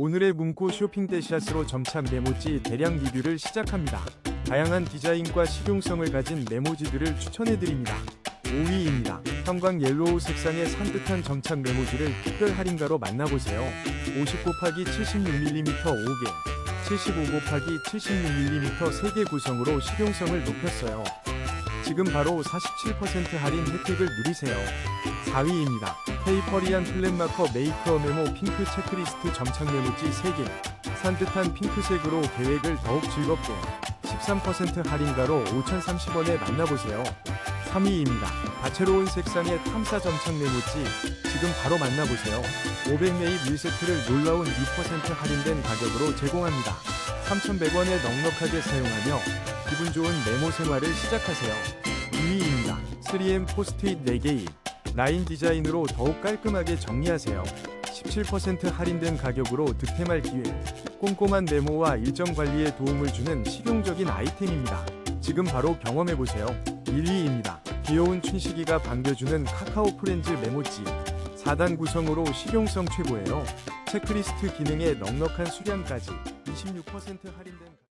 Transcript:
오늘의 문구 쇼핑 대샷으로 점착 메모지 대량 리뷰를 시작합니다. 다양한 디자인과 실용성을 가진 메모지들을 추천해드립니다. 5위입니다. 형광 옐로우 색상의 산뜻한 점착 메모지를 특별 할인가로 만나보세요. 50 곱하기 76mm 5개, 75 곱하기 76mm 3개 구성으로 실용성을 높였어요. 지금 바로 47% 할인 혜택을 누리세요. 4위입니다. 페이퍼리안 플랫마커 메이커 메모 핑크 체크리스트 점착 메모지 3개. 산뜻한 핑크색으로 계획을 더욱 즐겁게 13% 할인가로 5,030원에 만나보세요. 3위입니다. 다채로운 색상의 탐사 점착 메모지 지금 바로 만나보세요. 500매입 1세트를 놀라운 2% 할인된 가격으로 제공합니다. 3,100원에 넉넉하게 사용하며 기분 좋은 메모 생활을 시작하세요. 2위입니다. 3M 포스트잇 4개입 라인 디자인으로 더욱 깔끔하게 정리하세요. 17% 할인된 가격으로 득템할 기회. 꼼꼼한 메모와 일정 관리에 도움을 주는 실용적인 아이템입니다. 지금 바로 경험해보세요. 1위입니다. 귀여운 춘식이가 반겨주는 카카오 프렌즈 메모지. 4단 구성으로 실용성 최고예요. 체크리스트 기능에 넉넉한 수량까지 26% 할인된